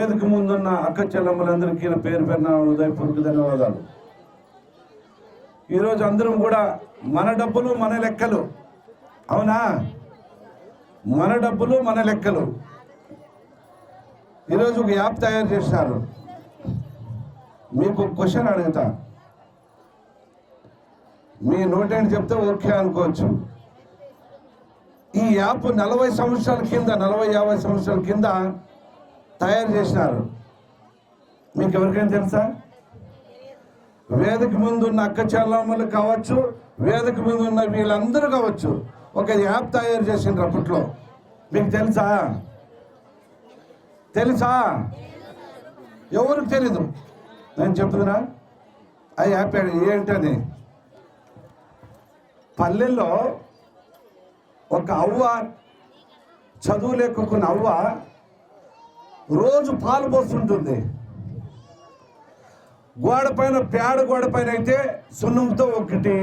వేదిక ముందున్న అక్క చెల్లమ్మలందరికీ పేరు పేరున హృదయపూర్వక ధన్యవాదాలు. ఈరోజు అందరం కూడా మన డబ్బులు మన లెక్కలు. అవునా? మన డబ్బులు మన లెక్కలు. ఈరోజు ఒక యాప్ తయారు చేశారు. మీకు క్వశ్చన్ అడుగుతా. మీ నోటేంటి చెప్తే ఓకే అనుకోవచ్చు. ఈ యాప్ నలభై సంవత్సరాల కింద నలభై యాభై సంవత్సరాల కింద తయారు చేసినారు. మీకు ఎవరికైనా తెలుసా? వేదిక ముందు ఉన్న అక్క చెల్లమ్మలు కావచ్చు వేదిక ముందు ఉన్న వీళ్ళందరూ కావచ్చు ఒక యాప్ తయారు చేసిండ్రు అప్పట్లో. మీకు తెలుసా? తెలుసా? ఎవరికి తెలీదు? నేను చెప్తున్నా ఆ యాప్ ఏంటని పల్లెల్లో ఒక అవ్వ చదువు లేకున్న అవ్వ రోజు పాలు పోస్తుంటుంది. గోడ పైన పేడ గోడ పైన అయితే సున్నంతో ఒకటి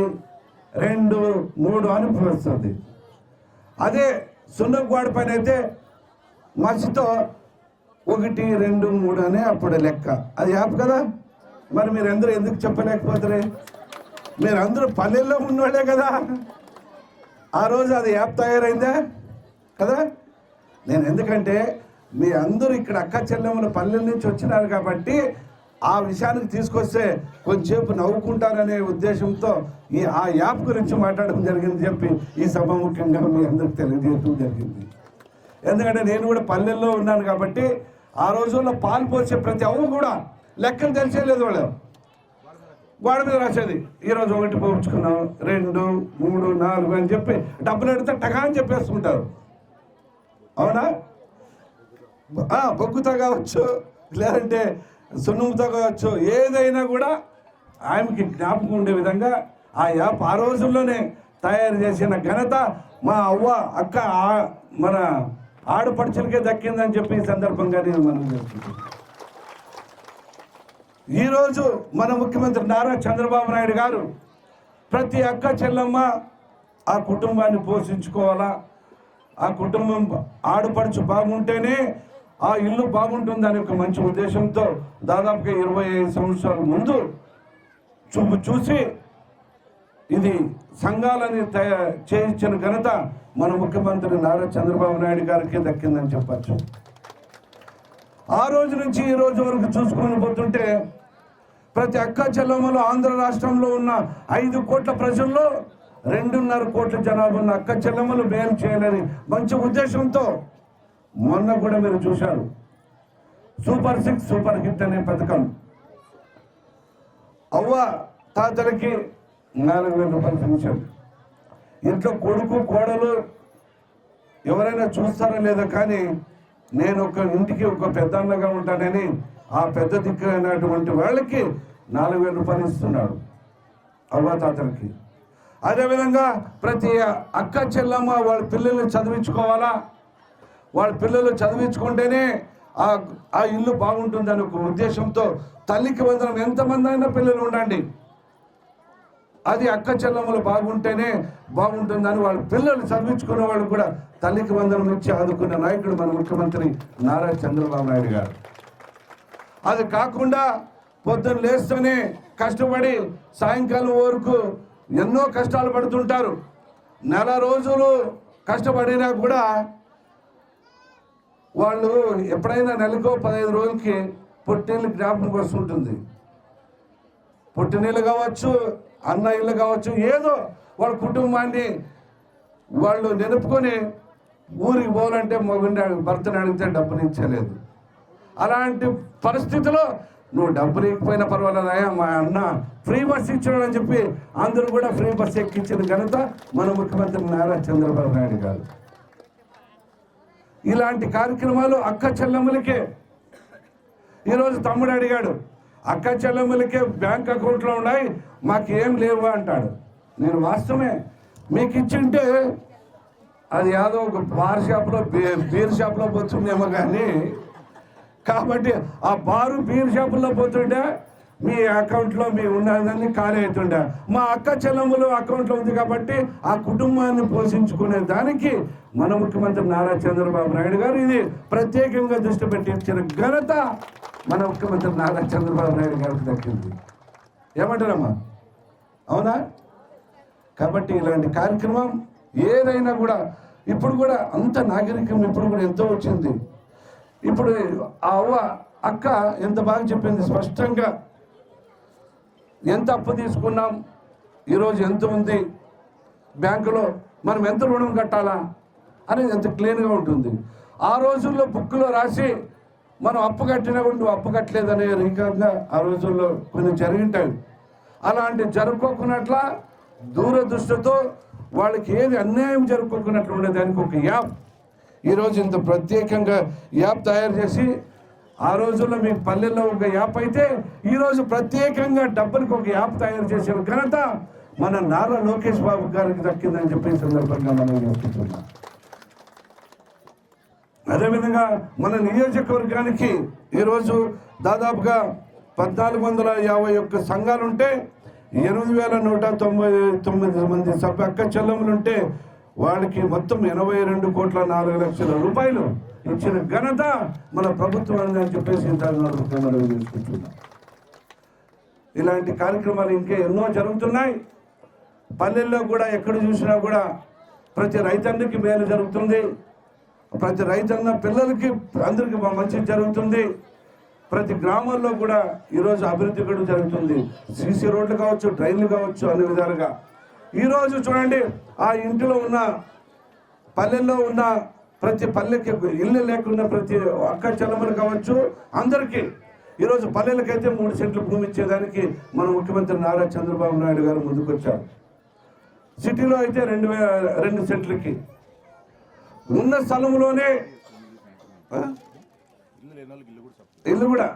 రెండు మూడు అని పోస్తుంది. అదే సున్నం గోడ పైన అయితే మసితో ఒకటి రెండు మూడు అనే అప్పుడు లెక్క. అది యాప్ కదా? మరి మీరందరూ ఎందుకు చెప్పలేకపోతారే మీరందరూ పల్లెల్లో ఉన్నవాళ్ళే కదా? ఆ రోజు అది యాప్ తయారైందా? కదా? నేను ఎందుకంటే మీ అందరూ ఇక్కడ అక్క చెల్లెముల పల్లెల నుంచి వచ్చినారు కాబట్టి ఆ విషయానికి తీసుకొస్తే కొంచెంసేపు నవ్వుకుంటారనే ఉద్దేశంతో ఈ ఆ యాప్ గురించి మాట్లాడడం జరిగింది చెప్పి ఈ సభ ముఖ్యంగా మీ అందరికి తెలియజేయడం జరిగింది. ఎందుకంటే నేను కూడా పల్లెల్లో ఉన్నాను కాబట్టి ఆ రోజుల్లో పాలు పోసే ప్రతి అవ్వ కూడా లెక్కలు తెలిసేలేదు వాళ్ళు. గోడ మీద రాసేది ఈరోజు ఒకటి పోల్చుకున్నాం రెండు మూడు నాలుగు అని చెప్పి డబ్బులు అడిగితే టగా అని చెప్పేస్తుంటారు. అవునా? బొగ్గుతో కావచ్చు లేదంటే సున్నుముతో కావచ్చు ఏదైనా కూడా ఆమెకి జ్ఞాపకం ఉండే విధంగా ఆ యాప్ ఆ రోజుల్లోనే తయారు చేసిన ఘనత మా అవ్వ అక్క మన ఆడపడుచులకే దక్కిందని చెప్పి ఈ సందర్భంగా నేను మనం చేస్తున్నాను ఈరోజు మన ముఖ్యమంత్రి నారా చంద్రబాబు నాయుడు గారు ప్రతి అక్క చెల్లమ్మ ఆ కుటుంబాన్ని పోషించుకోవాలా? ఆ కుటుంబం ఆడపడుచు బాగుంటేనే ఆ ఇల్లు బాగుంటుందనే ఒక మంచి ఉద్దేశంతో దాదాపుగా ఇరవై ఐదు సంవత్సరాల ముందు చూపు చూసి ఇది సంఘాలని తయా- చేయించిన ఘనత మన ముఖ్యమంత్రి నారా చంద్రబాబు నాయుడు గారికి దక్కిందని చెప్పచ్చు. ఆ రోజు నుంచి ఈ రోజు వరకు చూసుకొని పోతుంటే ప్రతి అక్క చెల్లెమ్మలు ఆంధ్ర రాష్ట్రంలో ఉన్న ఐదు కోట్ల ప్రజల్లో రెండున్నర కోట్ల జనాభా ఉన్న అక్క చెల్లెమ్మలు మేలు చేయాలని మంచి ఉద్దేశంతో మొన్న కూడా మీరు చూశారు. సూపర్ సిక్స్ సూపర్ హిట్ అనే పథకం. అవ్వ తాతలకి నాలుగు వేల రూపాయలు పెన్షన్ ఇంట్లో కొడుకు కోడలు ఎవరైనా చూస్తారో లేదా కానీ నేను ఒక ఇంటికి ఒక పెద్దన్నగా ఉంటానని ఆ పెద్ద దిక్కు అయినటువంటి వాళ్ళకి నాలుగు వేల రూపాయలు ఇస్తున్నాడు అవ్వాతాతలకి అదేవిధంగా ప్రతి అక్క చెల్లమ్మ వాళ్ళ పిల్లల్ని చదివించుకోవాలా? వాళ్ళ పిల్లలు చదివించుకుంటేనే ఆ ఆ ఇల్లు బాగుంటుందని ఒక ఉద్దేశంతో తల్లికి వందనం ఎంతమంది అయినా పిల్లలు ఉండండి. అది అక్క చెల్లెమ్మలు బాగుంటేనే బాగుంటుందని వాళ్ళ పిల్లలు చదివించుకునే వాళ్ళు కూడా తల్లికి వందనం ఇచ్చి ఆదుకున్న నాయకుడు మన ముఖ్యమంత్రి నారా చంద్రబాబు నాయుడు గారు. అది కాకుండా పొద్దున్న లేస్తూనే కష్టపడి సాయంకాలం వరకు ఎన్నో కష్టాలు పడుతుంటారు. నెల రోజులు కష్టపడినా కూడా వాళ్ళు ఎప్పుడైనా నెలకో పదహైదు రోజులకి పొట్టేళ్ళు జ్ఞాపకం వస్తుంటుంది. పుట్టినీళ్ళు కావచ్చు అన్న ఇల్లు కావచ్చు ఏదో వాళ్ళ కుటుంబాన్ని వాళ్ళు నిలుపుకొని ఊరికి పోవాలంటే మొగుండి భర్తను అడిగితే డబ్బుని ఇచ్చలేదు అలాంటి పరిస్థితిలో నువ్వు డబ్బులు ఇకపోయినా పర్వాలేదయా మా అన్న ఫ్రీ బస్ ఇచ్చాడు అని చెప్పి అందరూ కూడా ఫ్రీ బస్ ఎక్కించిన ఘనత మన ముఖ్యమంత్రి నారా చంద్రబాబు నాయుడు గారు. ఇలాంటి కార్యక్రమాలు అక్క చెల్లెమ్మలకే. ఈరోజు తమ్ముడు అడిగాడు అక్క చెల్లెమ్మలకే బ్యాంక్ అకౌంట్లో ఉన్నాయి మాకేం లేవు? అంటాడు. నేను వాస్తవమే మీకు ఇచ్చింటే అది యాదో ఒక బార్ షాప్లో బీర్ షాప్లో పోతుందేమో కానీ కాబట్టి ఆ బారు బీర్ షాపుల్లో పోతుంటే మీ అకౌంట్లో మీ ఉన్నదాన్ని ఖాళీ అవుతుండే మా అక్క చెల్లెములు అకౌంట్లో ఉంది కాబట్టి ఆ కుటుంబాన్ని పోషించుకునే దానికి మన ముఖ్యమంత్రి నారా చంద్రబాబు నాయుడు గారు ఇది ప్రత్యేకంగా దృష్టి పెట్టి ఇచ్చిన ఘనత మన ముఖ్యమంత్రి నారా చంద్రబాబు నాయుడు గారికి దక్కింది. ఏమంటారమ్మా? అవునా? కాబట్టి ఇలాంటి కార్యక్రమం ఏదైనా కూడా ఇప్పుడు కూడా అంత నాగరికం ఇప్పుడు కూడా ఎంతో వచ్చింది. ఇప్పుడు ఆ అవ్వ అక్క ఎంత బాగా చెప్పింది స్పష్టంగా ఎంత అప్పు తీసుకున్నాం? ఈరోజు ఎంత ఉంది? బ్యాంకులో మనం ఎంత రుణం కట్టాలా? అనేది ఎంత క్లీన్గా ఉంటుంది. ఆ రోజుల్లో బుక్లో రాసి మనం అప్పు కట్టినా నువ్వు అప్పు కట్టలేదనే రకంగా ఆ రోజుల్లో కొన్ని జరిగింటాయి. అలాంటి జరుపుకోకున్నట్ల దూరదృష్టితో వాళ్ళకి ఏది అన్యాయం జరుపుకోకున్నట్లు ఉండేదానికి ఒక యాప్. ఈరోజు ఇంత ప్రత్యేకంగా యాప్ తయారు చేసి ఆ రోజుల్లో మీకు పల్లెల్లో ఒక యాప్ అయితే ఈరోజు ప్రత్యేకంగా డబ్బులకు ఒక యాప్ తయారు చేసిన ఘనత మన నారా లోకేష్ బాబు గారికి దక్కిందని చెప్పి సందర్భంగా మనం చేసుకుంటున్నాం అదేవిధంగా మన నియోజకవర్గానికి ఈరోజు దాదాపుగా పద్నాలుగు వందల యాభై ఒక్క సంఘాలు ఉంటే ఎనిమిది వేల నూట తొంభై తొమ్మిది మంది సభ్య అక్క చెల్లెములు ఉంటే వాళ్ళకి మొత్తం ఎనభై రెండు కోట్ల నాలుగు లక్షల రూపాయలు ఇచ్చిన ఘనత మన ప్రభుత్వం అని చెప్పేసి ఇలాంటి కార్యక్రమాలు ఇంకా ఎన్నో జరుగుతున్నాయి. పల్లెల్లో కూడా ఎక్కడ చూసినా కూడా ప్రతి రైతన్నికి మేలు జరుగుతుంది. ప్రతి రైతన్న పిల్లలకి అందరికీ మంచి జరుగుతుంది. ప్రతి గ్రామాల్లో కూడా ఈరోజు అభివృద్ధి కూడా జరుగుతుంది. సీసీ రోడ్లు కావచ్చు ట్రైన్లు కావచ్చు అన్ని విధాలుగా. ఈరోజు చూడండి ఆ ఇంటిలో ఉన్న పల్లెల్లో ఉన్న ప్రతి పల్లెకి ఇల్లు లేకుండా ప్రతి అక్క చెల్లెమ్మలు కావచ్చు అందరికీ. ఈరోజు పల్లెలకైతే మూడు సెంట్లు భూమి ఇచ్చేదానికి మన ముఖ్యమంత్రి నారా చంద్రబాబు నాయుడు గారు ముందుకొచ్చారు. సిటీలో అయితే రెండు రెండు సెంట్లకి. ఉన్న స్థలంలోనే ఇల్లు కూడా.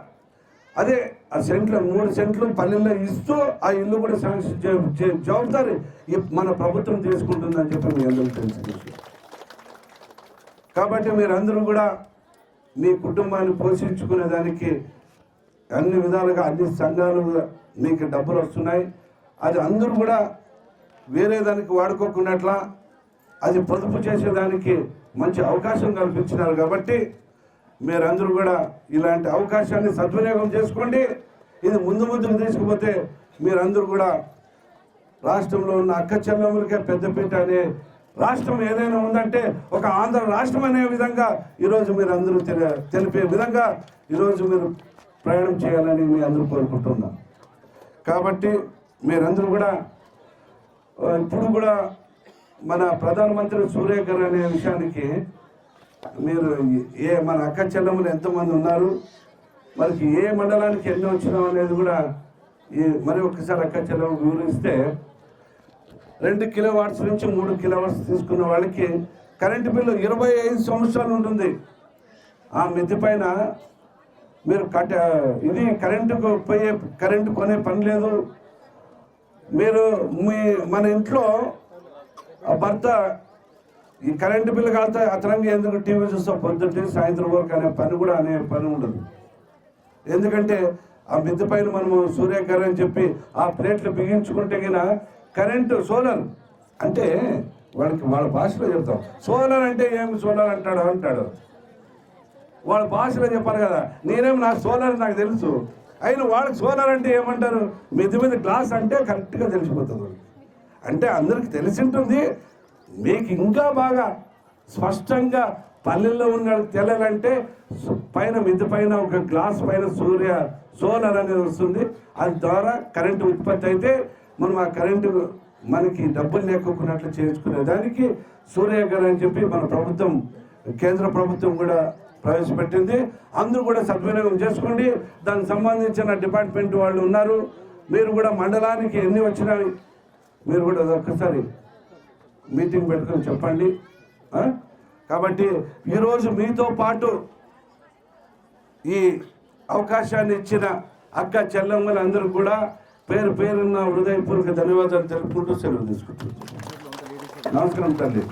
అదే ఆ సెంట్లు మూడు సెంట్లు పల్లెల్లో ఇస్తూ ఆ ఇల్లు కూడా శాంక్షన్ చే- జవాబుదారి మన ప్రభుత్వం తీసుకుంటుందని చెప్పి మీ అందరూ తెలిసిన కాబట్టి మీరందరూ కూడా మీ కుటుంబాన్ని పోషించుకునే దానికి అన్ని విధాలుగా అన్ని సంఘాలు మీకు డబ్బులు వస్తున్నాయి. అది అందరూ కూడా వేరే దానికి వాడుకోకున్నట్లా అది పొదుపు చేసేదానికి మంచి అవకాశం కల్పించినారు కాబట్టి మీరందరూ కూడా ఇలాంటి అవకాశాన్ని సద్వినియోగం చేసుకోండి. ఇది ముందు ముందుకు తీసుకుపోతే మీరందరూ కూడా రాష్ట్రంలో ఉన్న అక్క చెల్లెములకే పెద్దపీట అనే రాష్ట్రం ఏదైనా ఉందంటే ఒక ఆంధ్ర రాష్ట్రం అనే విధంగా ఈరోజు మీరు అందరూ తెలి- తెలిపే విధంగా ఈరోజు మీరు ప్రయాణం చేయాలని మీ అందరూ కోరుకుంటున్నాం. కాబట్టి మీరందరూ కూడా ఇప్పుడు కూడా మన ప్రధానమంత్రి సూర్యకర్ అనే విషయానికి మీరు ఏ మన అక్క చెల్లెములు ఎంతమంది ఉన్నారు మనకి ఏ మండలానికి ఎన్ని వచ్చినాం అనేది కూడా ఈ మరి ఒక్కసారి అక్క చెల్లెము వివరిస్తే రెండు కిలో వాట్స్ నుంచి మూడు కిలో వాట్స్ తీసుకున్న వాళ్ళకి కరెంటు బిల్లు ఇరవై ఐదు సంవత్సరాలు ఉంటుంది. ఆ మిద్ది పైన మీరు కట్ట ఇది కరెంటుకు పోయే కరెంటు కొనే పని లేదు. మీరు మీ మన ఇంట్లో ఆ భర్త ఈ కరెంటు బిల్లు కాస్త అతనంగా ఎందుకు టీవీ చూస్తాం పొద్దుంటే సాయంత్రం వరకు అనే పని కూడా అనే పని ఉండదు. ఎందుకంటే ఆ మిద్దె పైన మనము సూర్యకర్ చెప్పి ఆ ప్లేట్లు బిగించుకుంటే గిన కరెంటు సోలార్. అంటే వాళ్ళకి వాళ్ళ భాషలో చెప్తాం. సోలార్ అంటే ఏమి? సోలార్ అంటాడు అంటాడు. వాళ్ళ భాషలో చెప్పారు కదా. నేనేం నాకు సోలార్ నాకు తెలుసు. అయినా వాళ్ళకి సోలార్ అంటే ఏమంటారు? మీద మీద గ్లాస్ అంటే కరెక్ట్గా తెలిసిపోతుంది. అంటే అందరికి తెలిసి ఉంటుంది మీకు ఇంకా బాగా స్పష్టంగా పల్లెల్లో ఉన్న వాళ్ళకి పైన మిద్ది పైన ఒక గ్లాస్ పైన సూర్య సోలార్ అనేది వస్తుంది. అది ద్వారా కరెంటు ఉత్పత్తి అయితే మనం ఆ కరెంటు మనకి డబ్బులు లేకోకున్నట్లు చేర్చుకునే దానికి సూర్య గారు అని చెప్పి మన ప్రభుత్వం కేంద్ర ప్రభుత్వం కూడా ప్రవేశపెట్టింది. అందరూ కూడా సద్వినియోగం చేసుకోండి. దానికి సంబంధించిన డిపార్ట్మెంట్ వాళ్ళు ఉన్నారు. మీరు కూడా మండలానికి ఎన్ని వచ్చినాయి మీరు కూడా ఒక్కసారి మీటింగ్ పెట్టుకొని చెప్పండి. కాబట్టి ఈరోజు మీతో పాటు ఈ అవకాశాన్ని ఇచ్చిన అక్క చెల్లెమ్మలందరూ కూడా పేరు పేరున్న హృదయపూర్వక ధన్యవాదాలు తెలుపుకుంటూ సెలవు తీసుకుంటున్నాను నమస్కారం తల్లి.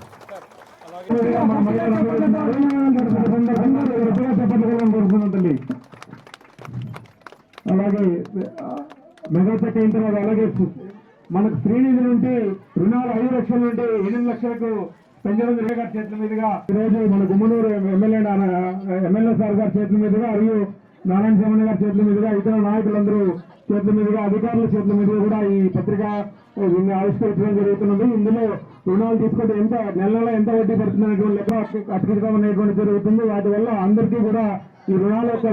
అలాగే ఆ, మెగా అయిన తర్వాత అలాగే మనకు శ్రీనిధి నుండి రుణాలు ఐదు లక్షల నుండి ఎనిమిది లక్షలకు పెంచడం గారి చేతుల మీదుగా ఈరోజు మన గుమ్మనూరు ఎమ్మెల్యే నాన్న- ఎమ్మెల్యే సార్ గారి చేతుల మీదుగా మరియు నారాయణ స్వామి గారి చేతుల మీదుగా ఇతర నాయకులందరూ చేతుల మీదుగా అధికారుల చేతుల మీదుగా కూడా ఈ పత్రిక ఆవిష్కరించడం జరుగుతున్నది. ఇందులో రుణాలు తీసుకుంటే ఎంత నెల నెల ఎంత వడ్డీ పడుతుంది అనేటువంటి లెక్క అప్పగించడం అనేటువంటి జరుగుతుంది. వాటి వల్ల అందరికీ కూడా ఈ రుణాల యొక్క